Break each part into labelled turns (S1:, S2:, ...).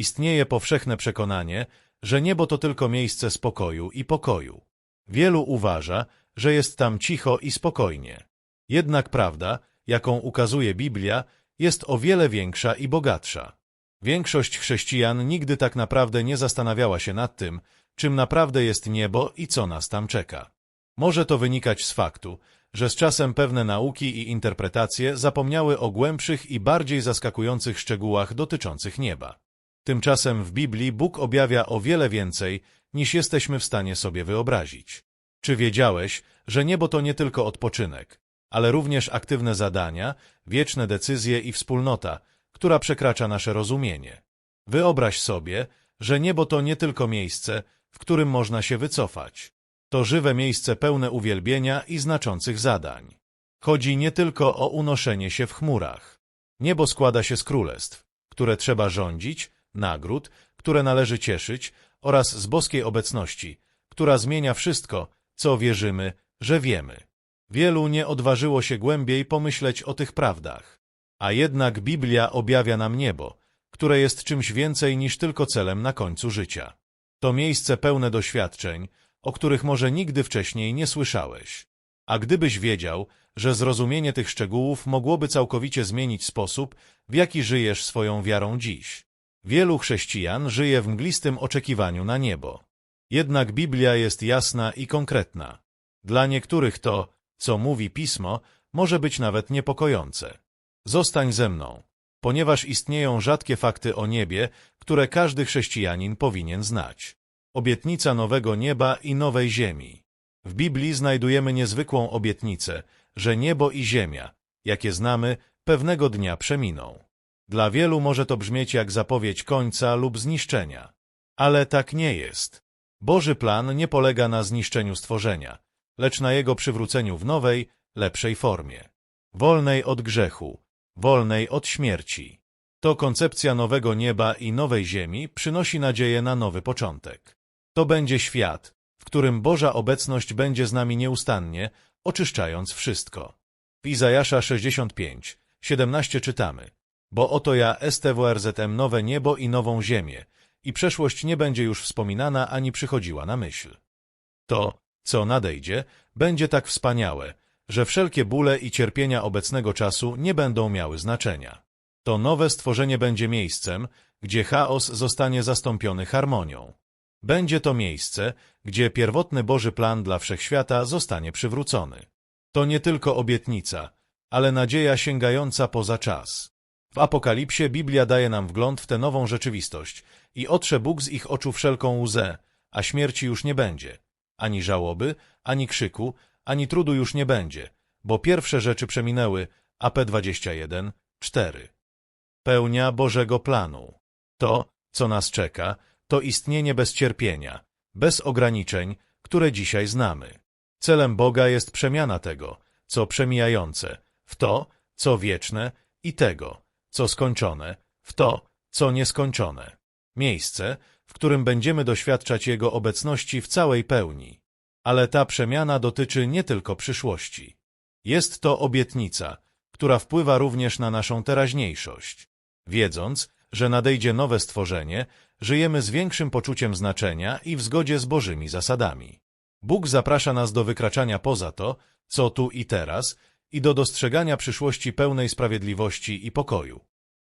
S1: Istnieje powszechne przekonanie, że niebo to tylko miejsce spokoju i pokoju. Wielu uważa, że jest tam cicho i spokojnie. Jednak prawda, jaką ukazuje Biblia, jest o wiele większa i bogatsza. Większość chrześcijan nigdy tak naprawdę nie zastanawiała się nad tym, czym naprawdę jest niebo i co nas tam czeka. Może to wynikać z faktu, że z czasem pewne nauki i interpretacje zapomniały o głębszych i bardziej zaskakujących szczegółach dotyczących nieba. Tymczasem w Biblii Bóg objawia o wiele więcej, niż jesteśmy w stanie sobie wyobrazić. Czy wiedziałeś, że niebo to nie tylko odpoczynek, ale również aktywne zadania, wieczne decyzje i wspólnota, która przekracza nasze rozumienie? Wyobraź sobie, że niebo to nie tylko miejsce, w którym można się wycofać. To żywe miejsce pełne uwielbienia i znaczących zadań. Chodzi nie tylko o unoszenie się w chmurach. Niebo składa się z królestw, które trzeba rządzić, nagród, które należy cieszyć oraz z boskiej obecności, która zmienia wszystko, co wierzymy, że wiemy. Wielu nie odważyło się głębiej pomyśleć o tych prawdach. A jednak Biblia objawia nam niebo, które jest czymś więcej niż tylko celem na końcu życia. To miejsce pełne doświadczeń, o których może nigdy wcześniej nie słyszałeś. A gdybyś wiedział, że zrozumienie tych szczegółów mogłoby całkowicie zmienić sposób, w jaki żyjesz swoją wiarą dziś. Wielu chrześcijan żyje w mglistym oczekiwaniu na niebo. Jednak Biblia jest jasna i konkretna. Dla niektórych to, co mówi Pismo, może być nawet niepokojące. Zostań ze mną, ponieważ istnieją rzadkie fakty o niebie, które każdy chrześcijanin powinien znać. Obietnica nowego nieba i nowej ziemi. W Biblii znajdujemy niezwykłą obietnicę, że niebo i ziemia, jakie znamy, pewnego dnia przeminą. Dla wielu może to brzmieć jak zapowiedź końca lub zniszczenia. Ale tak nie jest. Boży plan nie polega na zniszczeniu stworzenia, lecz na jego przywróceniu w nowej, lepszej formie. Wolnej od grzechu, wolnej od śmierci. To koncepcja nowego nieba i nowej ziemi przynosi nadzieję na nowy początek. To będzie świat, w którym Boża obecność będzie z nami nieustannie, oczyszczając wszystko. W Izajasza 65, 17 czytamy Bo oto ja STWRZM nowe niebo i nową ziemię, i przeszłość nie będzie już wspominana ani przychodziła na myśl. To, co nadejdzie, będzie tak wspaniałe, że wszelkie bóle i cierpienia obecnego czasu nie będą miały znaczenia. To nowe stworzenie będzie miejscem, gdzie chaos zostanie zastąpiony harmonią. Będzie to miejsce, gdzie pierwotny Boży plan dla wszechświata zostanie przywrócony. To nie tylko obietnica, ale nadzieja sięgająca poza czas. W Apokalipsie Biblia daje nam wgląd w tę nową rzeczywistość i otrze Bóg z ich oczu wszelką łzę, a śmierci już nie będzie. Ani żałoby, ani krzyku, ani trudu już nie będzie, bo pierwsze rzeczy przeminęły, AP 21, 4. Pełnia Bożego planu. To, co nas czeka, to istnienie bez cierpienia, bez ograniczeń, które dzisiaj znamy. Celem Boga jest przemiana tego, co przemijające, w to, co wieczne i tego, co skończone, w to, co nieskończone. Miejsce, w którym będziemy doświadczać Jego obecności w całej pełni. Ale ta przemiana dotyczy nie tylko przyszłości. Jest to obietnica, która wpływa również na naszą teraźniejszość. Wiedząc, że nadejdzie nowe stworzenie, żyjemy z większym poczuciem znaczenia i w zgodzie z Bożymi zasadami. Bóg zaprasza nas do wykraczania poza to, co tu i teraz, i do dostrzegania przyszłości pełnej sprawiedliwości i pokoju.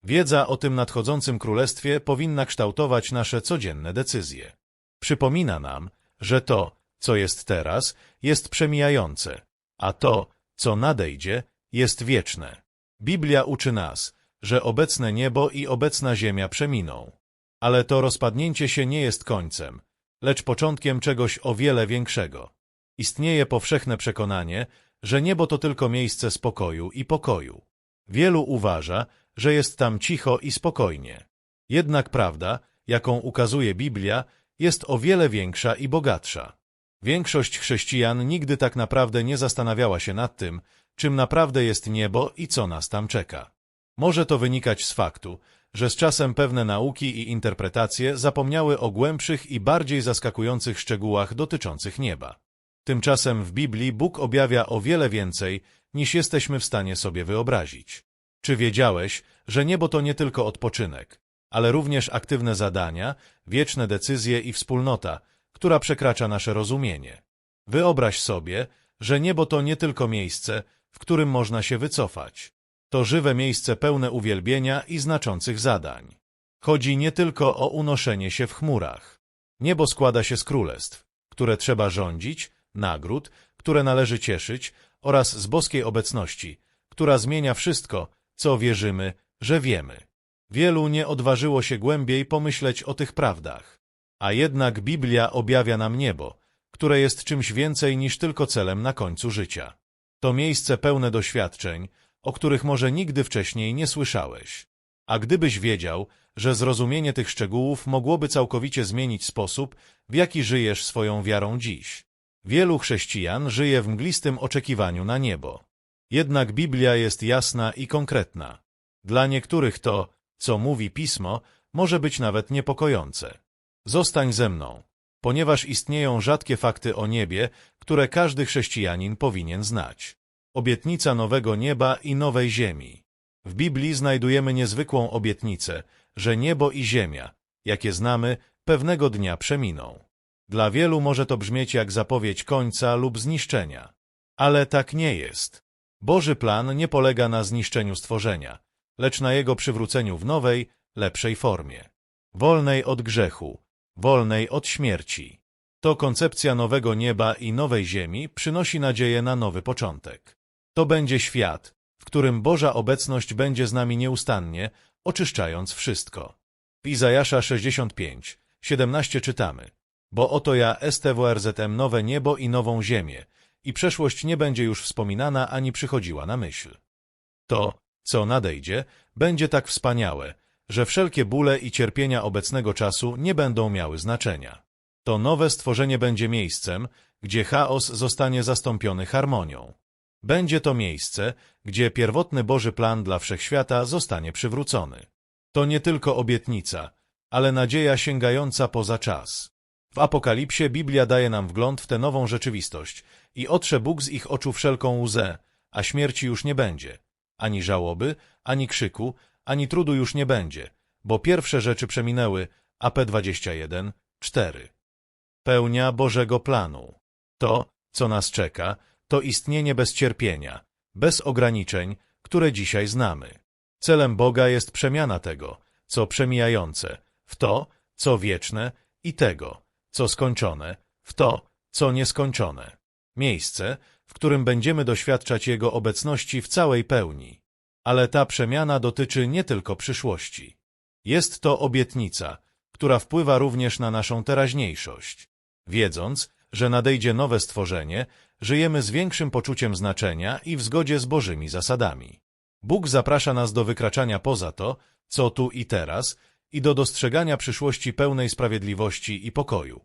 S1: Wiedza o tym nadchodzącym królestwie powinna kształtować nasze codzienne decyzje. Przypomina nam, że to, co jest teraz, jest przemijające, a to, co nadejdzie, jest wieczne. Biblia uczy nas, że obecne niebo i obecna ziemia przeminą. Ale to rozpadnięcie się nie jest końcem, lecz początkiem czegoś o wiele większego. Istnieje powszechne przekonanie, że niebo to tylko miejsce spokoju i pokoju. Wielu uważa, że jest tam cicho i spokojnie. Jednak prawda, jaką ukazuje Biblia, jest o wiele większa i bogatsza. Większość chrześcijan nigdy tak naprawdę nie zastanawiała się nad tym, czym naprawdę jest niebo i co nas tam czeka. Może to wynikać z faktu, że z czasem pewne nauki i interpretacje zapomniały o głębszych i bardziej zaskakujących szczegółach dotyczących nieba. Tymczasem w Biblii Bóg objawia o wiele więcej, niż jesteśmy w stanie sobie wyobrazić. Czy wiedziałeś, że niebo to nie tylko odpoczynek, ale również aktywne zadania, wieczne decyzje i wspólnota, która przekracza nasze rozumienie. Wyobraź sobie, że niebo to nie tylko miejsce, w którym można się wycofać. To żywe miejsce pełne uwielbienia i znaczących zadań. Chodzi nie tylko o unoszenie się w chmurach. Niebo składa się z królestw, które trzeba rządzić, nagród, które należy cieszyć oraz z boskiej obecności, która zmienia wszystko, co wierzymy, że wiemy. Wielu nie odważyło się głębiej pomyśleć o tych prawdach. A jednak Biblia objawia nam niebo, które jest czymś więcej niż tylko celem na końcu życia. To miejsce pełne doświadczeń, o których może nigdy wcześniej nie słyszałeś. A gdybyś wiedział, że zrozumienie tych szczegółów mogłoby całkowicie zmienić sposób, w jaki żyjesz swoją wiarą dziś. Wielu chrześcijan żyje w mglistym oczekiwaniu na niebo. Jednak Biblia jest jasna i konkretna. Dla niektórych to, co mówi Pismo, może być nawet niepokojące. Zostań ze mną, ponieważ istnieją rzadkie fakty o niebie, które każdy chrześcijanin powinien znać. Obietnica nowego nieba i nowej ziemi. W Biblii znajdujemy niezwykłą obietnicę, że niebo i ziemia, jakie znamy, pewnego dnia przeminą. Dla wielu może to brzmieć jak zapowiedź końca lub zniszczenia. Ale tak nie jest. Boży plan nie polega na zniszczeniu stworzenia, lecz na jego przywróceniu w nowej, lepszej formie. Wolnej od grzechu, wolnej od śmierci. To koncepcja nowego nieba i nowej ziemi przynosi nadzieję na nowy początek. To będzie świat, w którym Boża obecność będzie z nami nieustannie, oczyszczając wszystko. W Izajasza 65, 17 czytamy Bo oto ja STWRZM nowe niebo i nową ziemię, i przeszłość nie będzie już wspominana ani przychodziła na myśl. To, co nadejdzie, będzie tak wspaniałe, że wszelkie bóle i cierpienia obecnego czasu nie będą miały znaczenia. To nowe stworzenie będzie miejscem, gdzie chaos zostanie zastąpiony harmonią. Będzie to miejsce, gdzie pierwotny Boży plan dla wszechświata zostanie przywrócony. To nie tylko obietnica, ale nadzieja sięgająca poza czas. W Apokalipsie Biblia daje nam wgląd w tę nową rzeczywistość i otrze Bóg z ich oczu wszelką łzę, a śmierci już nie będzie. Ani żałoby, ani krzyku, ani trudu już nie będzie, bo pierwsze rzeczy przeminęły, AP 21, 4. Pełnia Bożego planu. To, co nas czeka, to istnienie bez cierpienia, bez ograniczeń, które dzisiaj znamy. Celem Boga jest przemiana tego, co przemijające, w to, co wieczne i tego, co skończone, w to, co nieskończone. Miejsce, w którym będziemy doświadczać Jego obecności w całej pełni. Ale ta przemiana dotyczy nie tylko przyszłości. Jest to obietnica, która wpływa również na naszą teraźniejszość. Wiedząc, że nadejdzie nowe stworzenie, żyjemy z większym poczuciem znaczenia i w zgodzie z Bożymi zasadami. Bóg zaprasza nas do wykraczania poza to, co tu i teraz, i do dostrzegania przyszłości pełnej sprawiedliwości i pokoju.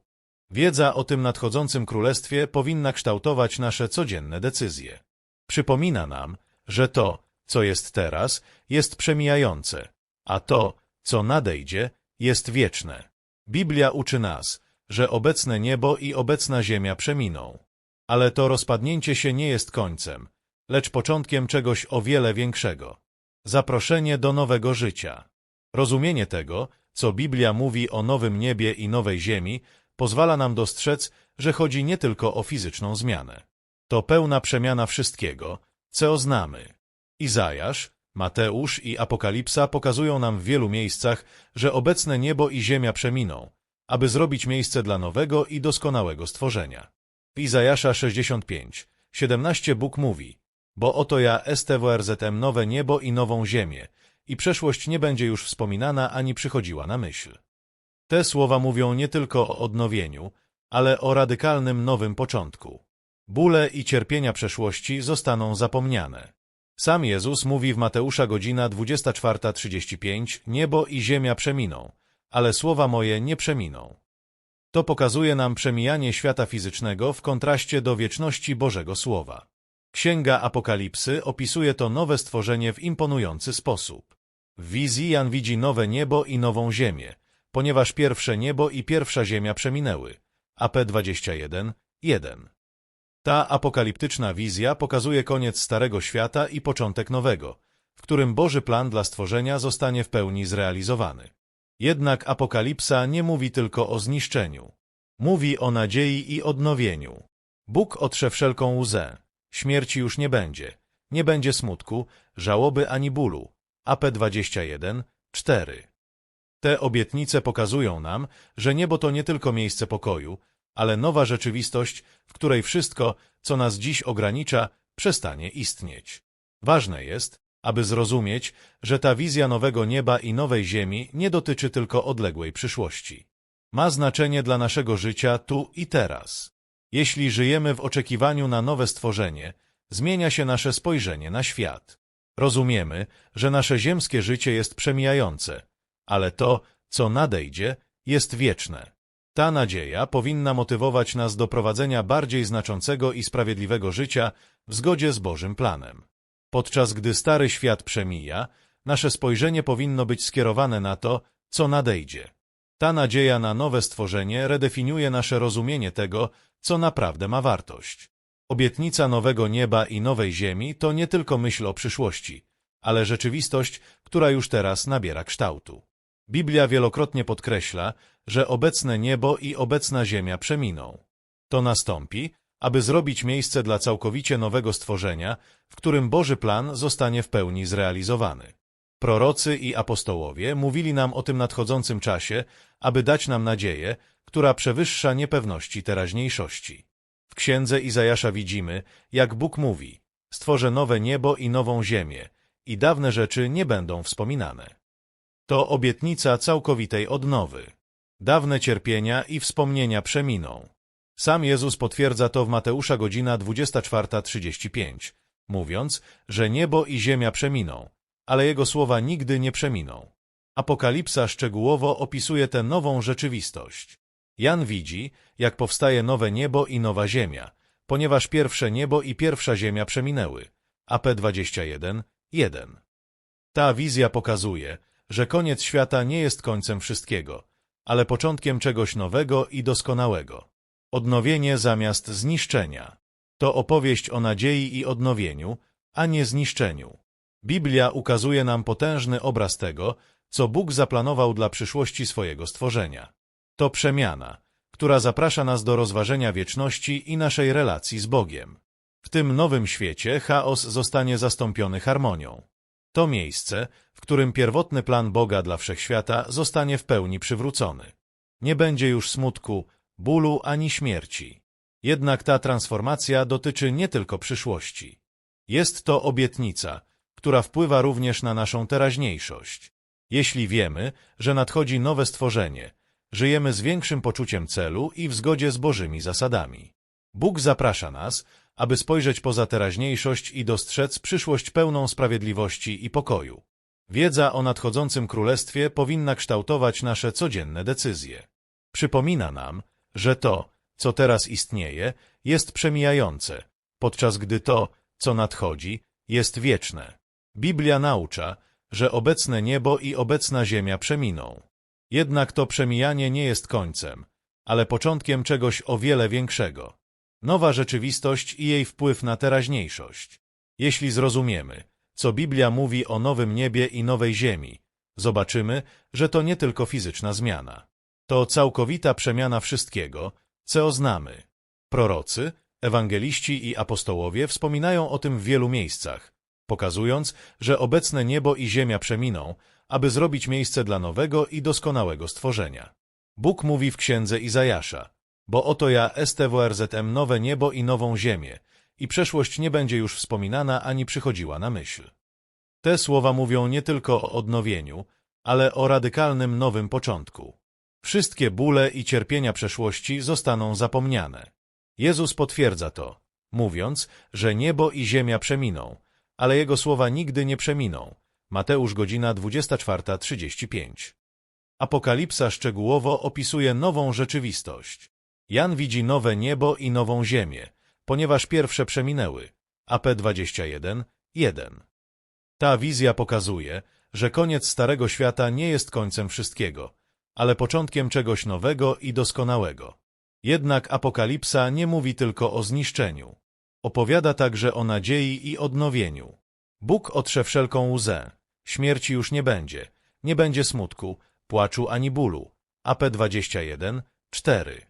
S1: Wiedza o tym nadchodzącym królestwie powinna kształtować nasze codzienne decyzje. Przypomina nam, że to, co jest teraz, jest przemijające, a to, co nadejdzie, jest wieczne. Biblia uczy nas, że obecne niebo i obecna ziemia przeminą. Ale to rozpadnięcie się nie jest końcem, lecz początkiem czegoś o wiele większego. Zaproszenie do nowego życia. Rozumienie tego, co Biblia mówi o nowym niebie i nowej ziemi, pozwala nam dostrzec, że chodzi nie tylko o fizyczną zmianę. To pełna przemiana wszystkiego, co znamy. Izajasz, Mateusz i Apokalipsa pokazują nam w wielu miejscach, że obecne niebo i ziemia przeminą, aby zrobić miejsce dla nowego i doskonałego stworzenia. W Izajasza 65, 17 Bóg mówi, bo oto ja STWRZM nowe niebo i nową ziemię, i przeszłość nie będzie już wspominana ani przychodziła na myśl. Te słowa mówią nie tylko o odnowieniu, ale o radykalnym nowym początku. Bóle i cierpienia przeszłości zostaną zapomniane. Sam Jezus mówi w Mateusza godzina 24.35 Niebo i ziemia przeminą, ale słowa moje nie przeminą. To pokazuje nam przemijanie świata fizycznego w kontraście do wieczności Bożego Słowa. Księga Apokalipsy opisuje to nowe stworzenie w imponujący sposób. W wizji Jan widzi nowe niebo i nową ziemię, ponieważ pierwsze niebo i pierwsza ziemia przeminęły. AP 21, 1. Ta apokaliptyczna wizja pokazuje koniec Starego Świata i początek nowego, w którym Boży plan dla stworzenia zostanie w pełni zrealizowany. Jednak Apokalipsa nie mówi tylko o zniszczeniu. Mówi o nadziei i odnowieniu. Bóg otrze wszelką łzę. Śmierci już nie będzie. Nie będzie smutku, żałoby ani bólu. AP 21, 4. Te obietnice pokazują nam, że niebo to nie tylko miejsce pokoju, ale nowa rzeczywistość, w której wszystko, co nas dziś ogranicza, przestanie istnieć. Ważne jest, aby zrozumieć, że ta wizja nowego nieba i nowej ziemi nie dotyczy tylko odległej przyszłości. Ma znaczenie dla naszego życia tu i teraz. Jeśli żyjemy w oczekiwaniu na nowe stworzenie, zmienia się nasze spojrzenie na świat. Rozumiemy, że nasze ziemskie życie jest przemijające, ale to, co nadejdzie, jest wieczne. Ta nadzieja powinna motywować nas do prowadzenia bardziej znaczącego i sprawiedliwego życia w zgodzie z Bożym planem. Podczas gdy stary świat przemija, nasze spojrzenie powinno być skierowane na to, co nadejdzie. Ta nadzieja na nowe stworzenie redefiniuje nasze rozumienie tego, co naprawdę ma wartość. Obietnica nowego nieba i nowej ziemi to nie tylko myśl o przyszłości, ale rzeczywistość, która już teraz nabiera kształtu. Biblia wielokrotnie podkreśla, że obecne niebo i obecna ziemia przeminą. To nastąpi, aby zrobić miejsce dla całkowicie nowego stworzenia, w którym Boży plan zostanie w pełni zrealizowany. Prorocy i apostołowie mówili nam o tym nadchodzącym czasie, aby dać nam nadzieję, która przewyższa niepewności teraźniejszości. W księdze Izajasza widzimy, jak Bóg mówi: Stworzę nowe niebo i nową ziemię, i dawne rzeczy nie będą wspominane. To obietnica całkowitej odnowy. Dawne cierpienia i wspomnienia przeminą. Sam Jezus potwierdza to w Mateusza godzina 24.35, mówiąc, że niebo i ziemia przeminą, ale Jego słowa nigdy nie przeminą. Apokalipsa szczegółowo opisuje tę nową rzeczywistość. Jan widzi, jak powstaje nowe niebo i nowa ziemia, ponieważ pierwsze niebo i pierwsza ziemia przeminęły. AP 21, 1. Ta wizja pokazuje, że koniec świata nie jest końcem wszystkiego, ale początkiem czegoś nowego i doskonałego. Odnowienie zamiast zniszczenia. To opowieść o nadziei i odnowieniu, a nie zniszczeniu. Biblia ukazuje nam potężny obraz tego, co Bóg zaplanował dla przyszłości swojego stworzenia. To przemiana, która zaprasza nas do rozważenia wieczności i naszej relacji z Bogiem. W tym nowym świecie chaos zostanie zastąpiony harmonią. To miejsce, w którym pierwotny plan Boga dla wszechświata zostanie w pełni przywrócony. Nie będzie już smutku, bólu ani śmierci. Jednak ta transformacja dotyczy nie tylko przyszłości. Jest to obietnica, która wpływa również na naszą teraźniejszość. Jeśli wiemy, że nadchodzi nowe stworzenie, żyjemy z większym poczuciem celu i w zgodzie z Bożymi zasadami. Bóg zaprasza nas, aby spojrzeć poza teraźniejszość i dostrzec przyszłość pełną sprawiedliwości i pokoju. Wiedza o nadchodzącym królestwie powinna kształtować nasze codzienne decyzje. Przypomina nam, że to, co teraz istnieje, jest przemijające, podczas gdy to, co nadchodzi, jest wieczne. Biblia naucza, że obecne niebo i obecna ziemia przeminą. Jednak to przemijanie nie jest końcem, ale początkiem czegoś o wiele większego. Nowa rzeczywistość i jej wpływ na teraźniejszość. Jeśli zrozumiemy, co Biblia mówi o nowym niebie i nowej ziemi, zobaczymy, że to nie tylko fizyczna zmiana. To całkowita przemiana wszystkiego, co znamy. Prorocy, ewangeliści i apostołowie wspominają o tym w wielu miejscach, pokazując, że obecne niebo i ziemia przeminą, aby zrobić miejsce dla nowego i doskonałego stworzenia. Bóg mówi w księdze Izajasza, bo oto ja STWRZM nowe niebo i nową ziemię, i przeszłość nie będzie już wspominana ani przychodziła na myśl. Te słowa mówią nie tylko o odnowieniu, ale o radykalnym nowym początku. Wszystkie bóle i cierpienia przeszłości zostaną zapomniane. Jezus potwierdza to, mówiąc, że niebo i ziemia przeminą, ale Jego słowa nigdy nie przeminą. Mateusz godzina 24.35 Apokalipsa szczegółowo opisuje nową rzeczywistość. Jan widzi nowe niebo i nową ziemię, ponieważ pierwsze przeminęły. AP 21, 1 Ta wizja pokazuje, że koniec Starego Świata nie jest końcem wszystkiego, ale początkiem czegoś nowego i doskonałego. Jednak Apokalipsa nie mówi tylko o zniszczeniu. Opowiada także o nadziei i odnowieniu. Bóg otrze wszelką łzę. Śmierci już nie będzie. Nie będzie smutku, płaczu ani bólu. AP 21, 4.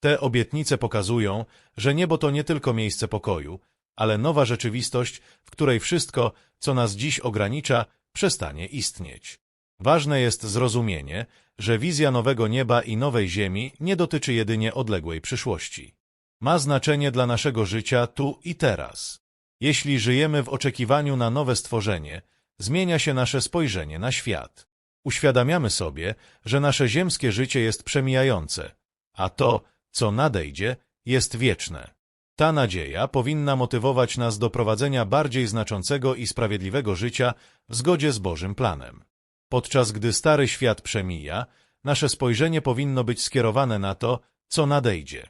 S1: Te obietnice pokazują, że niebo to nie tylko miejsce pokoju, ale nowa rzeczywistość, w której wszystko, co nas dziś ogranicza, przestanie istnieć. Ważne jest zrozumienie, że wizja nowego nieba i nowej ziemi nie dotyczy jedynie odległej przyszłości. Ma znaczenie dla naszego życia tu i teraz. Jeśli żyjemy w oczekiwaniu na nowe stworzenie, zmienia się nasze spojrzenie na świat. Uświadamiamy sobie, że nasze ziemskie życie jest przemijające, a to, co nadejdzie, jest wieczne. Ta nadzieja powinna motywować nas do prowadzenia bardziej znaczącego i sprawiedliwego życia w zgodzie z Bożym planem. Podczas gdy stary świat przemija, nasze spojrzenie powinno być skierowane na to, co nadejdzie.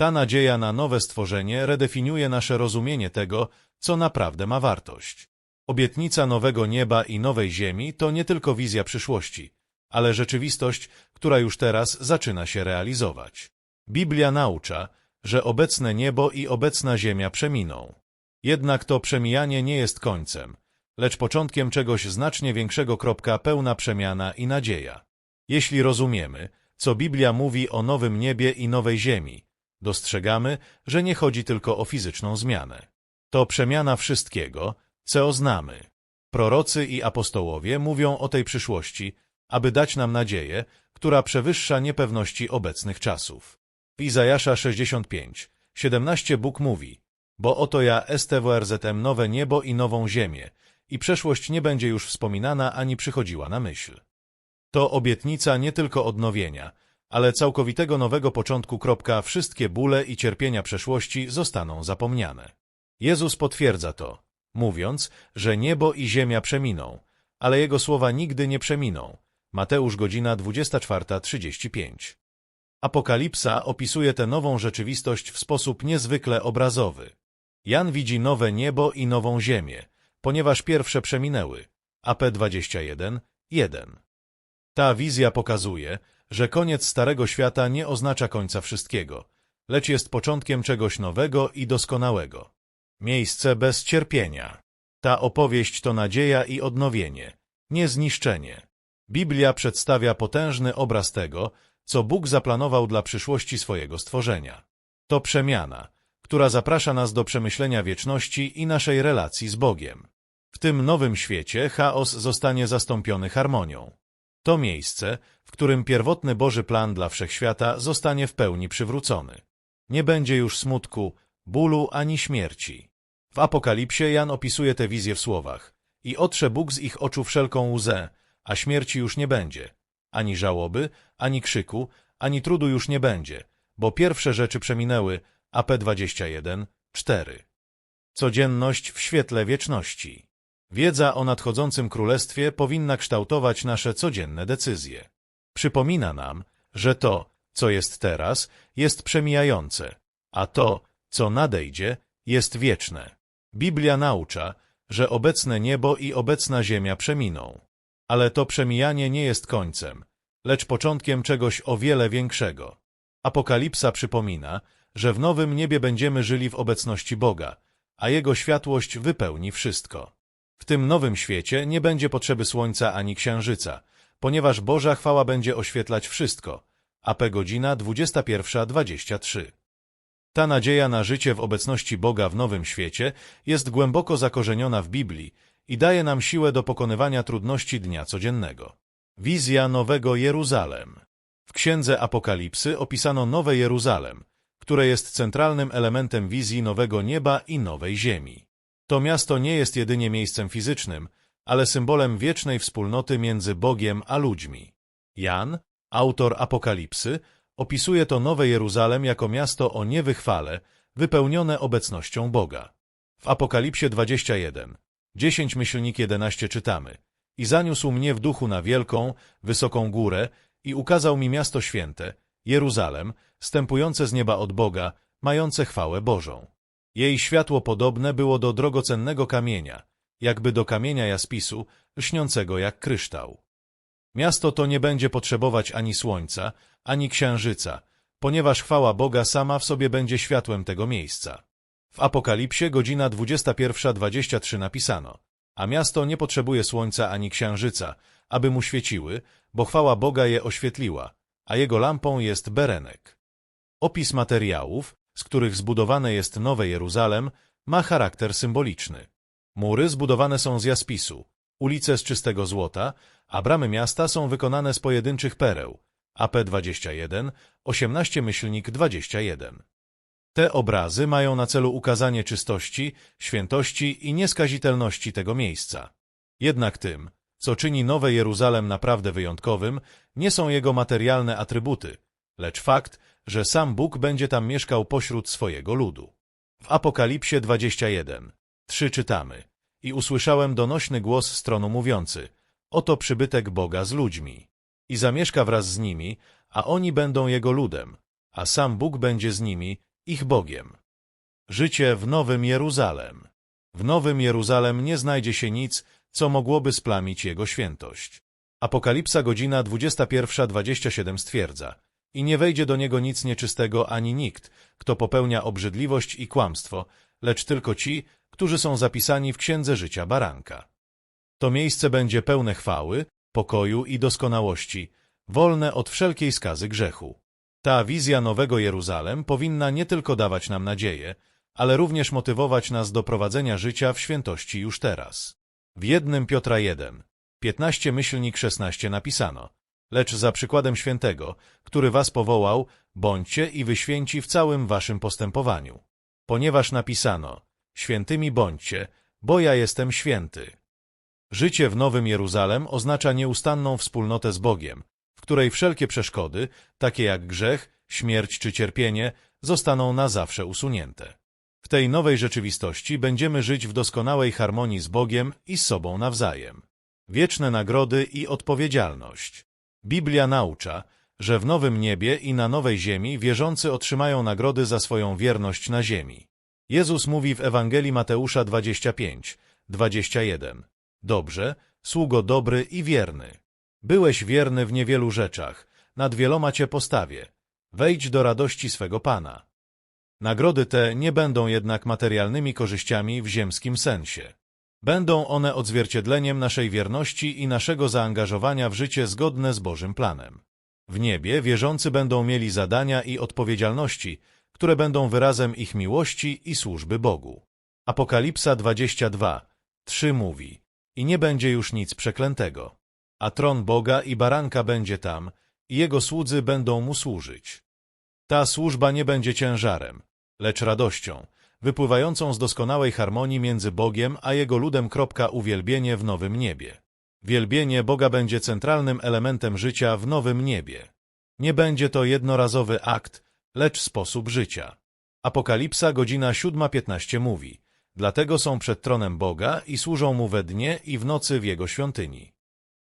S1: Ta nadzieja na nowe stworzenie redefiniuje nasze rozumienie tego, co naprawdę ma wartość. Obietnica nowego nieba i nowej ziemi to nie tylko wizja przyszłości, ale rzeczywistość, która już teraz zaczyna się realizować. Biblia naucza, że obecne niebo i obecna ziemia przeminą. Jednak to przemijanie nie jest końcem, lecz początkiem czegoś znacznie większego. Kropka, pełna przemiana i nadzieja. Jeśli rozumiemy, co Biblia mówi o nowym niebie i nowej ziemi, dostrzegamy, że nie chodzi tylko o fizyczną zmianę. To przemiana wszystkiego, co znamy. Prorocy i apostołowie mówią o tej przyszłości, aby dać nam nadzieję, która przewyższa niepewności obecnych czasów. W Izajasza 65, 17 Bóg mówi, bo oto ja STWRZM nowe niebo i nową ziemię, i przeszłość nie będzie już wspominana ani przychodziła na myśl. To obietnica nie tylko odnowienia, ale całkowitego nowego początku. Kropka, wszystkie bóle i cierpienia przeszłości zostaną zapomniane. Jezus potwierdza to, mówiąc, że niebo i ziemia przeminą, ale Jego słowa nigdy nie przeminą. Mateusz godzina 24.35 Apokalipsa opisuje tę nową rzeczywistość w sposób niezwykle obrazowy. Jan widzi nowe niebo i nową ziemię, ponieważ pierwsze przeminęły. AP 21, 1. Ta wizja pokazuje, że koniec Starego Świata nie oznacza końca wszystkiego, lecz jest początkiem czegoś nowego i doskonałego. Miejsce bez cierpienia. Ta opowieść to nadzieja i odnowienie, nie zniszczenie. Biblia przedstawia potężny obraz tego, co Bóg zaplanował dla przyszłości swojego stworzenia. To przemiana, która zaprasza nas do przemyślenia wieczności i naszej relacji z Bogiem. W tym nowym świecie chaos zostanie zastąpiony harmonią. To miejsce, w którym pierwotny Boży plan dla wszechświata zostanie w pełni przywrócony. Nie będzie już smutku, bólu ani śmierci. W Apokalipsie Jan opisuje tę wizję w słowach i otrze Bóg z ich oczu wszelką łzę, a śmierci już nie będzie. Ani żałoby, ani krzyku, ani trudu już nie będzie, bo pierwsze rzeczy przeminęły, AP 21, 4. Codzienność w świetle wieczności. Wiedza o nadchodzącym królestwie powinna kształtować nasze codzienne decyzje. Przypomina nam, że to, co jest teraz, jest przemijające, a to, co nadejdzie, jest wieczne. Biblia naucza, że obecne niebo i obecna ziemia przeminą. Ale to przemijanie nie jest końcem, lecz początkiem czegoś o wiele większego. Apokalipsa przypomina, że w nowym niebie będziemy żyli w obecności Boga, a Jego światłość wypełni wszystko. W tym nowym świecie nie będzie potrzeby słońca ani księżyca, ponieważ Boża chwała będzie oświetlać wszystko. AP godzina 21.23 Ta nadzieja na życie w obecności Boga w nowym świecie jest głęboko zakorzeniona w Biblii i daje nam siłę do pokonywania trudności dnia codziennego. Wizja Nowego Jeruzalem W Księdze Apokalipsy opisano Nowe Jeruzalem, które jest centralnym elementem wizji nowego nieba i nowej ziemi. To miasto nie jest jedynie miejscem fizycznym, ale symbolem wiecznej wspólnoty między Bogiem a ludźmi. Jan, autor Apokalipsy, opisuje to Nowe Jeruzalem jako miasto o niewychwale, wypełnione obecnością Boga. W Apokalipsie 21, 10 myślnik 11 czytamy I zaniósł mnie w duchu na wielką, wysoką górę i ukazał mi miasto święte, Jeruzalem, stępujące z nieba od Boga, mające chwałę Bożą. Jej światło podobne było do drogocennego kamienia, jakby do kamienia jaspisu, lśniącego jak kryształ. Miasto to nie będzie potrzebować ani słońca, ani księżyca, ponieważ chwała Boga sama w sobie będzie światłem tego miejsca. W Apokalipsie godzina 21.23 napisano, a miasto nie potrzebuje słońca ani księżyca, aby mu świeciły, bo chwała Boga je oświetliła, a jego lampą jest berenek. Opis materiałów, z których zbudowane jest Nowe Jeruzalem, ma charakter symboliczny. Mury zbudowane są z jaspisu, ulice z czystego złota, a bramy miasta są wykonane z pojedynczych pereł, AP21, 18 myślnik 21. Te obrazy mają na celu ukazanie czystości, świętości i nieskazitelności tego miejsca. Jednak tym, co czyni Nowe Jeruzalem naprawdę wyjątkowym, nie są jego materialne atrybuty, lecz fakt, że sam Bóg będzie tam mieszkał pośród swojego ludu. W Apokalipsie 21, 3 czytamy I usłyszałem donośny głos z tronu mówiący Oto przybytek Boga z ludźmi. I zamieszka wraz z nimi, a oni będą Jego ludem, a sam Bóg będzie z nimi, ich Bogiem. Życie w Nowym Jeruzalem. W Nowym Jeruzalem nie znajdzie się nic, co mogłoby splamić Jego świętość. Apokalipsa godzina 21.27 stwierdza i nie wejdzie do niego nic nieczystego ani nikt, kto popełnia obrzydliwość i kłamstwo, lecz tylko ci, którzy są zapisani w Księdze Życia Baranka. To miejsce będzie pełne chwały, pokoju i doskonałości, wolne od wszelkiej skazy grzechu. Ta wizja Nowego Jeruzalem powinna nie tylko dawać nam nadzieję, ale również motywować nas do prowadzenia życia w świętości już teraz. W jednym Piotra 1, 15 myślnik 16 napisano Lecz za przykładem świętego, który was powołał, bądźcie i wyświęci w całym waszym postępowaniu. Ponieważ napisano Świętymi bądźcie, bo ja jestem święty. Życie w Nowym Jeruzalem oznacza nieustanną wspólnotę z Bogiem, w której wszelkie przeszkody, takie jak grzech, śmierć czy cierpienie, zostaną na zawsze usunięte. W tej nowej rzeczywistości będziemy żyć w doskonałej harmonii z Bogiem i z sobą nawzajem. Wieczne nagrody i odpowiedzialność. Biblia naucza, że w nowym niebie i na nowej ziemi wierzący otrzymają nagrody za swoją wierność na ziemi. Jezus mówi w Ewangelii Mateusza 25, 21. Dobrze, sługo dobry i wierny. Byłeś wierny w niewielu rzeczach, nad wieloma cię postawię. Wejdź do radości swego Pana. Nagrody te nie będą jednak materialnymi korzyściami w ziemskim sensie. Będą one odzwierciedleniem naszej wierności i naszego zaangażowania w życie zgodne z Bożym planem. W niebie wierzący będą mieli zadania i odpowiedzialności, które będą wyrazem ich miłości i służby Bogu. Apokalipsa 22, 3 mówi I nie będzie już nic przeklętego, a tron Boga i baranka będzie tam, i jego słudzy będą mu służyć. Ta służba nie będzie ciężarem, lecz radością, wypływającą z doskonałej harmonii między Bogiem a Jego ludem. Uwielbienie w nowym niebie. Wielbienie Boga będzie centralnym elementem życia w nowym niebie. Nie będzie to jednorazowy akt, lecz sposób życia. Apokalipsa godzina 7.15 mówi Dlatego są przed tronem Boga i służą Mu we dnie i w nocy w Jego świątyni.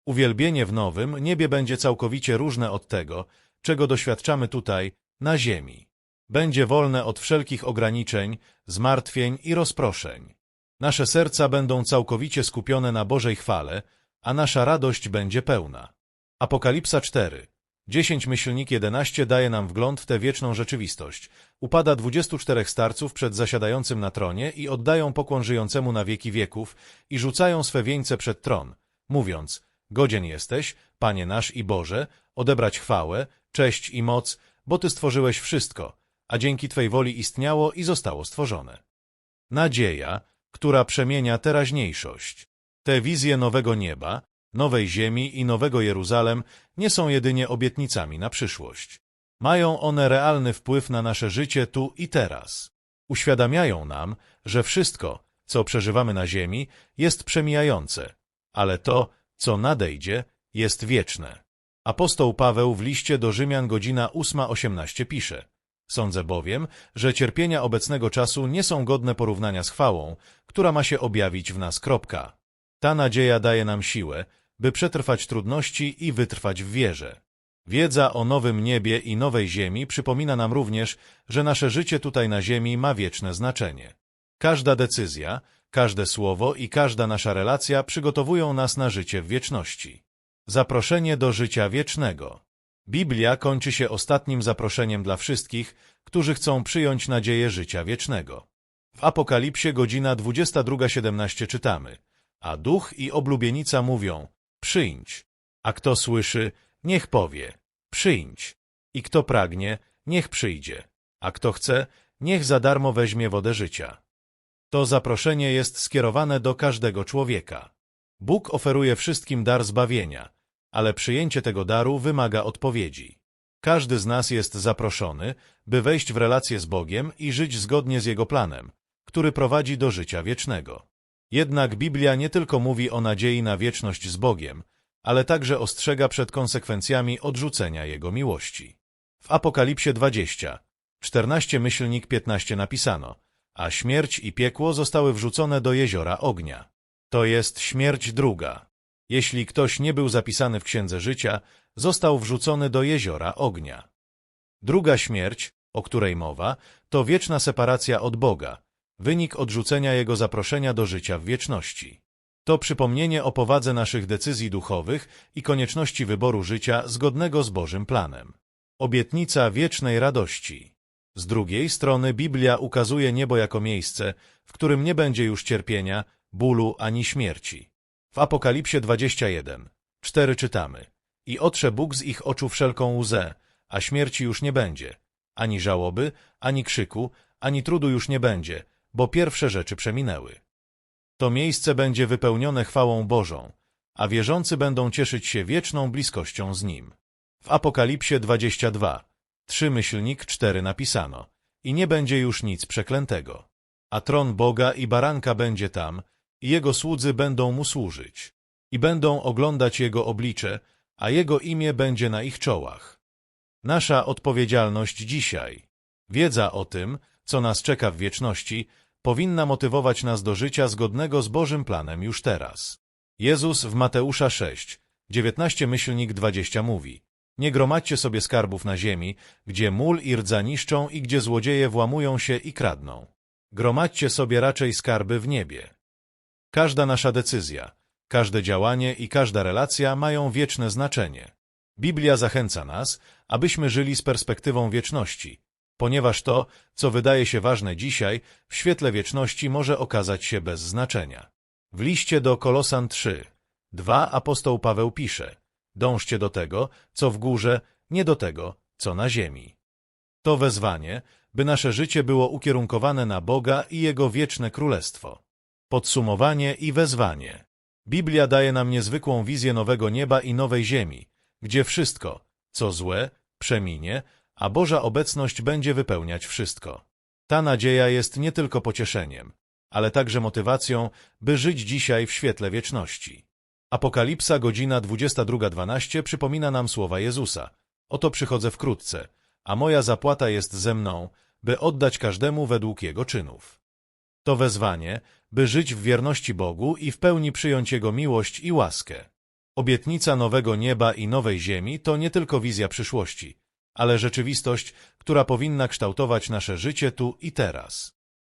S1: Uwielbienie w nowym niebie będzie całkowicie różne od tego, czego doświadczamy tutaj, na ziemi. Będzie wolne od wszelkich ograniczeń, zmartwień i rozproszeń. Nasze serca będą całkowicie skupione na Bożej chwale, a nasza radość będzie pełna. Apokalipsa 4. 10 myślnik 11 daje nam wgląd w tę wieczną rzeczywistość. Upada 24 starców przed zasiadającym na tronie i oddają pokłon żyjącemu na wieki wieków i rzucają swe wieńce przed tron, mówiąc, godzien jesteś, Panie nasz i Boże, odebrać chwałę, cześć i moc, bo Ty stworzyłeś wszystko, a dzięki Twej woli istniało i zostało stworzone. Nadzieja, która przemienia teraźniejszość. Te wizje nowego nieba, nowej ziemi i nowego Jeruzalem nie są jedynie obietnicami na przyszłość. Mają one realny wpływ na nasze życie tu i teraz. Uświadamiają nam, że wszystko, co przeżywamy na ziemi, jest przemijające, ale to, co nadejdzie, jest wieczne. Apostoł Paweł w liście do Rzymian godzina 8.18 pisze Sądzę bowiem, że cierpienia obecnego czasu nie są godne porównania z chwałą, która ma się objawić w nas. Kropka. Ta nadzieja daje nam siłę, by przetrwać trudności i wytrwać w wierze. Wiedza o nowym niebie i nowej ziemi przypomina nam również, że nasze życie tutaj na ziemi ma wieczne znaczenie. Każda decyzja, każde słowo i każda nasza relacja przygotowują nas na życie w wieczności. Zaproszenie do życia wiecznego. Biblia kończy się ostatnim zaproszeniem dla wszystkich, którzy chcą przyjąć nadzieję życia wiecznego. W Apokalipsie godzina 22.17 czytamy, a duch i oblubienica mówią, przyjdź. A kto słyszy, niech powie, przyjdź. I kto pragnie, niech przyjdzie. A kto chce, niech za darmo weźmie wodę życia. To zaproszenie jest skierowane do każdego człowieka. Bóg oferuje wszystkim dar zbawienia, ale przyjęcie tego daru wymaga odpowiedzi. Każdy z nas jest zaproszony, by wejść w relację z Bogiem i żyć zgodnie z Jego planem, który prowadzi do życia wiecznego. Jednak Biblia nie tylko mówi o nadziei na wieczność z Bogiem, ale także ostrzega przed konsekwencjami odrzucenia Jego miłości. W Apokalipsie 20, 14 myślnik 15 napisano, a śmierć i piekło zostały wrzucone do jeziora ognia. To jest śmierć druga. Jeśli ktoś nie był zapisany w Księdze Życia, został wrzucony do jeziora ognia. Druga śmierć, o której mowa, to wieczna separacja od Boga, wynik odrzucenia Jego zaproszenia do życia w wieczności. To przypomnienie o powadze naszych decyzji duchowych i konieczności wyboru życia zgodnego z Bożym planem. Obietnica wiecznej radości. Z drugiej strony Biblia ukazuje niebo jako miejsce, w którym nie będzie już cierpienia, bólu ani śmierci. W Apokalipsie 21, 4 czytamy I otrze Bóg z ich oczu wszelką łzę, a śmierci już nie będzie, ani żałoby, ani krzyku, ani trudu już nie będzie, bo pierwsze rzeczy przeminęły. To miejsce będzie wypełnione chwałą Bożą, a wierzący będą cieszyć się wieczną bliskością z Nim. W Apokalipsie 22, 3 myślnik 4 napisano I nie będzie już nic przeklętego. A tron Boga i baranka będzie tam, i Jego słudzy będą Mu służyć. I będą oglądać Jego oblicze, a Jego imię będzie na ich czołach. Nasza odpowiedzialność dzisiaj, wiedza o tym, co nas czeka w wieczności, powinna motywować nas do życia zgodnego z Bożym planem już teraz. Jezus w Mateusza 6, 19 myślnik 20 mówi Nie gromadźcie sobie skarbów na ziemi, gdzie mól i rdza niszczą i gdzie złodzieje włamują się i kradną. Gromadźcie sobie raczej skarby w niebie. Każda nasza decyzja, każde działanie i każda relacja mają wieczne znaczenie. Biblia zachęca nas, abyśmy żyli z perspektywą wieczności, ponieważ to, co wydaje się ważne dzisiaj, w świetle wieczności może okazać się bez znaczenia. W liście do Kolosan 3, 2 apostoł Paweł pisze Dążcie do tego, co w górze, nie do tego, co na ziemi. To wezwanie, by nasze życie było ukierunkowane na Boga i Jego wieczne królestwo. Podsumowanie i wezwanie. Biblia daje nam niezwykłą wizję nowego nieba i nowej ziemi, gdzie wszystko, co złe, przeminie, a Boża obecność będzie wypełniać wszystko. Ta nadzieja jest nie tylko pocieszeniem, ale także motywacją, by żyć dzisiaj w świetle wieczności. Apokalipsa godzina 22.12 przypomina nam słowa Jezusa. Oto przychodzę wkrótce, a moja zapłata jest ze mną, by oddać każdemu według jego czynów. To wezwanie, by żyć w wierności Bogu i w pełni przyjąć Jego miłość i łaskę. Obietnica nowego nieba i nowej ziemi to nie tylko wizja przyszłości, ale rzeczywistość, która powinna kształtować nasze życie tu i teraz.